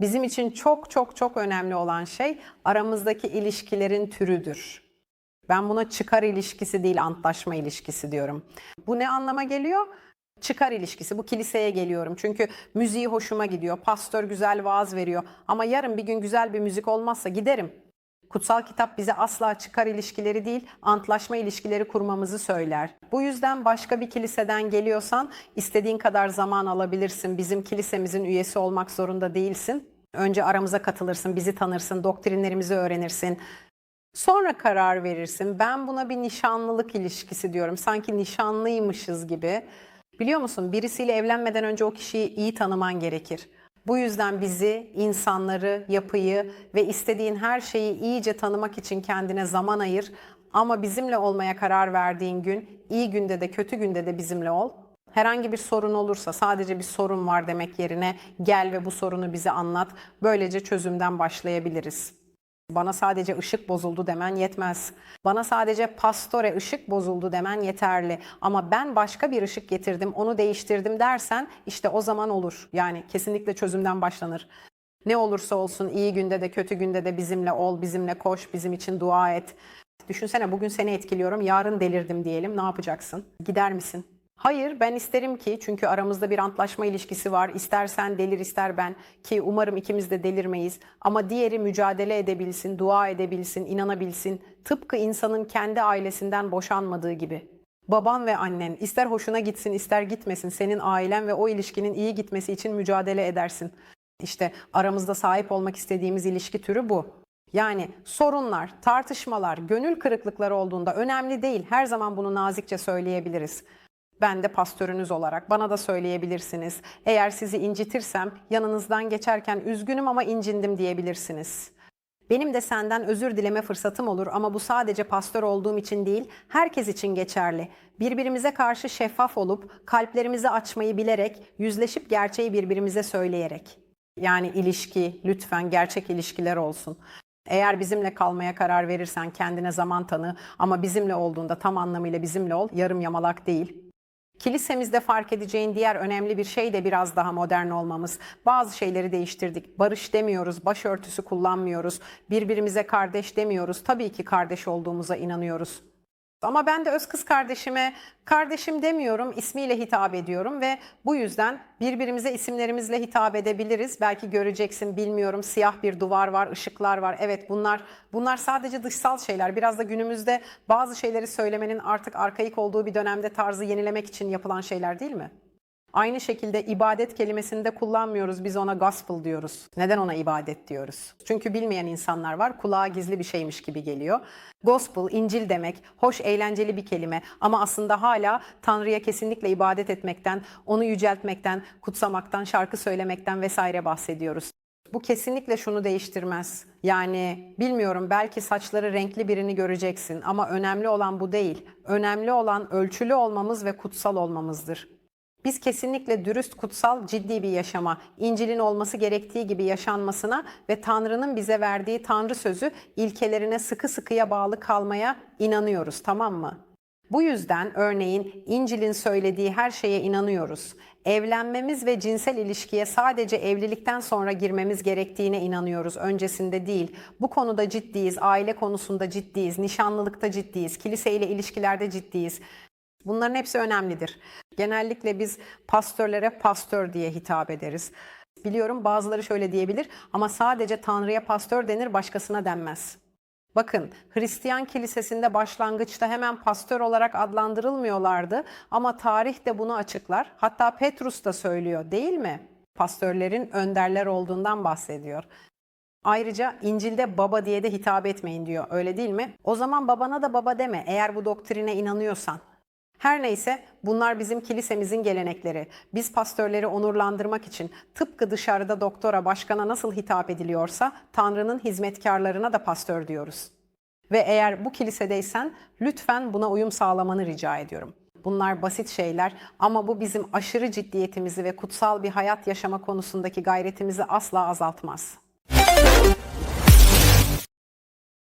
Bizim için çok çok çok önemli olan şey aramızdaki ilişkilerin türüdür. Ben buna çıkar ilişkisi değil antlaşma ilişkisi diyorum. Bu ne anlama geliyor? Çıkar ilişkisi. Bu kiliseye geliyorum. Çünkü müziği hoşuma gidiyor. Pastör güzel vaaz veriyor. Ama yarın bir gün güzel bir müzik olmazsa giderim. Kutsal kitap bize asla çıkar ilişkileri değil, antlaşma ilişkileri kurmamızı söyler. Bu yüzden başka bir kiliseden geliyorsan istediğin kadar zaman alabilirsin. Bizim kilisemizin üyesi olmak zorunda değilsin. Önce aramıza katılırsın, bizi tanırsın, doktrinlerimizi öğrenirsin. Sonra karar verirsin. Ben buna bir nişanlılık ilişkisi diyorum. Sanki nişanlıymışız gibi. Biliyor musun birisiyle evlenmeden önce o kişiyi iyi tanıman gerekir. Bu yüzden bizi, insanları, yapıyı ve istediğin her şeyi iyice tanımak için kendine zaman ayır. Ama bizimle olmaya karar verdiğin gün, iyi günde de kötü günde de bizimle ol. Herhangi bir sorun olursa sadece bir sorun var demek yerine gel ve bu sorunu bize anlat. Böylece çözümden başlayabiliriz. Bana sadece ışık bozuldu demen yetmez. Bana sadece pastore ışık bozuldu demen yeterli. Ama ben başka bir ışık getirdim, onu değiştirdim dersen işte o zaman olur. Yani kesinlikle çözümden başlanır. Ne olursa olsun iyi günde de kötü günde de bizimle ol, bizimle koş, bizim için dua et. Düşünsene bugün seni etkiliyorum, yarın delirdim diyelim. Ne yapacaksın? Gider misin? Hayır ben isterim ki çünkü aramızda bir antlaşma ilişkisi var. İstersen delir ister ben ki umarım ikimiz de delirmeyiz. Ama diğeri mücadele edebilsin, dua edebilsin, inanabilsin. Tıpkı insanın kendi ailesinden boşanmadığı gibi. Baban ve annen ister hoşuna gitsin ister gitmesin senin ailen ve o ilişkinin iyi gitmesi için mücadele edersin. İşte aramızda sahip olmak istediğimiz ilişki türü bu. Yani sorunlar, tartışmalar, gönül kırıklıkları olduğunda önemli değil. Her zaman bunu nazikçe söyleyebiliriz. Ben de pastörünüz olarak bana da söyleyebilirsiniz. Eğer sizi incitirsem yanınızdan geçerken üzgünüm ama incindim diyebilirsiniz. Benim de senden özür dileme fırsatım olur ama bu sadece pastör olduğum için değil, herkes için geçerli. Birbirimize karşı şeffaf olup kalplerimizi açmayı bilerek, yüzleşip gerçeği birbirimize söyleyerek. Yani ilişki, lütfen gerçek ilişkiler olsun. Eğer bizimle kalmaya karar verirsen kendine zaman tanı ama bizimle olduğunda tam anlamıyla bizimle ol, yarım yamalak değil. Kilisemizde fark edeceğin diğer önemli bir şey de biraz daha modern olmamız. Bazı şeyleri değiştirdik. Barış demiyoruz, başörtüsü kullanmıyoruz, birbirimize kardeş demiyoruz. Tabii ki kardeş olduğumuza inanıyoruz. Ama ben de öz kız kardeşime kardeşim demiyorum, ismiyle hitap ediyorum ve bu yüzden birbirimize isimlerimizle hitap edebiliriz. Belki göreceksin bilmiyorum siyah bir duvar var, ışıklar var. Evet bunlar bunlar sadece dışsal şeyler. Biraz da günümüzde bazı şeyleri söylemenin artık arkaik olduğu bir dönemde tarzı yenilemek için yapılan şeyler değil mi? Aynı şekilde ibadet kelimesini de kullanmıyoruz. Biz ona gospel diyoruz. Neden ona ibadet diyoruz? Çünkü bilmeyen insanlar var. Kulağa gizli bir şeymiş gibi geliyor. Gospel, İncil demek. Hoş, eğlenceli bir kelime. Ama aslında hala Tanrı'ya kesinlikle ibadet etmekten, onu yüceltmekten, kutsamaktan, şarkı söylemekten vesaire bahsediyoruz. Bu kesinlikle şunu değiştirmez. Yani bilmiyorum belki saçları renkli birini göreceksin ama önemli olan bu değil. Önemli olan ölçülü olmamız ve kutsal olmamızdır. Biz kesinlikle dürüst, kutsal, ciddi bir yaşama, İncil'in olması gerektiği gibi yaşanmasına ve Tanrı'nın bize verdiği Tanrı sözü ilkelerine sıkı sıkıya bağlı kalmaya inanıyoruz, tamam mı? Bu yüzden örneğin İncil'in söylediği her şeye inanıyoruz. Evlenmemiz ve cinsel ilişkiye sadece evlilikten sonra girmemiz gerektiğine inanıyoruz, öncesinde değil. Bu konuda ciddiyiz, aile konusunda ciddiyiz, nişanlılıkta ciddiyiz, kiliseyle ilişkilerde ciddiyiz. Bunların hepsi önemlidir. Genellikle biz pastörlere pastör diye hitap ederiz. Biliyorum bazıları şöyle diyebilir ama sadece Tanrı'ya pastör denir başkasına denmez. Bakın Hristiyan kilisesinde başlangıçta hemen pastör olarak adlandırılmıyorlardı ama tarih de bunu açıklar. Hatta Petrus da söylüyor değil mi? Pastörlerin önderler olduğundan bahsediyor. Ayrıca İncil'de baba diye de hitap etmeyin diyor. Öyle değil mi? O zaman babana da baba deme eğer bu doktrine inanıyorsan. Her neyse bunlar bizim kilisemizin gelenekleri. Biz pastörleri onurlandırmak için tıpkı dışarıda doktora, başkana nasıl hitap ediliyorsa Tanrı'nın hizmetkarlarına da pastör diyoruz. Ve eğer bu kilisedeysen lütfen buna uyum sağlamanı rica ediyorum. Bunlar basit şeyler ama bu bizim aşırı ciddiyetimizi ve kutsal bir hayat yaşama konusundaki gayretimizi asla azaltmaz.